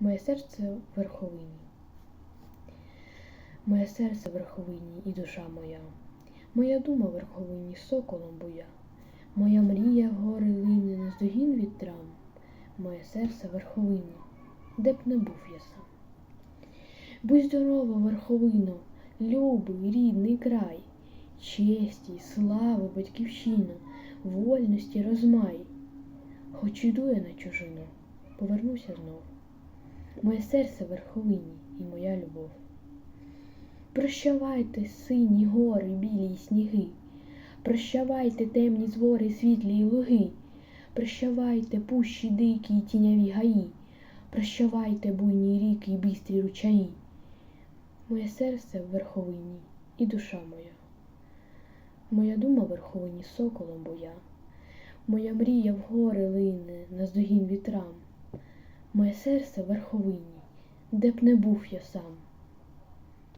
Моє серце в верховині. Моє серце в верховині і душа моя. Моя дума в верховині соколом буя. Моя мрія гори лине на здогін вітрам. Моє серце в верховині, де б не був я сам. Будь здорова, верховино, любий, рідний край, честі, слави, батьківщина, вольності, розмай. Хоч іду я на чужину, повернуся знов. Моє серце верховині і моя любов. Прощавайте, сині гори, білі й сніги, прощавайте темні звори, світлі й луги, прощавайте пущі дикі й тіняві гаї, прощавайте буйні ріки й бістрі ручаї. Моє серце в верховині і душа моя. Моя дума верховині соколом боя, моя мрія в гори лине на здогін вітрам, моє серце верховинні, де б не був я сам.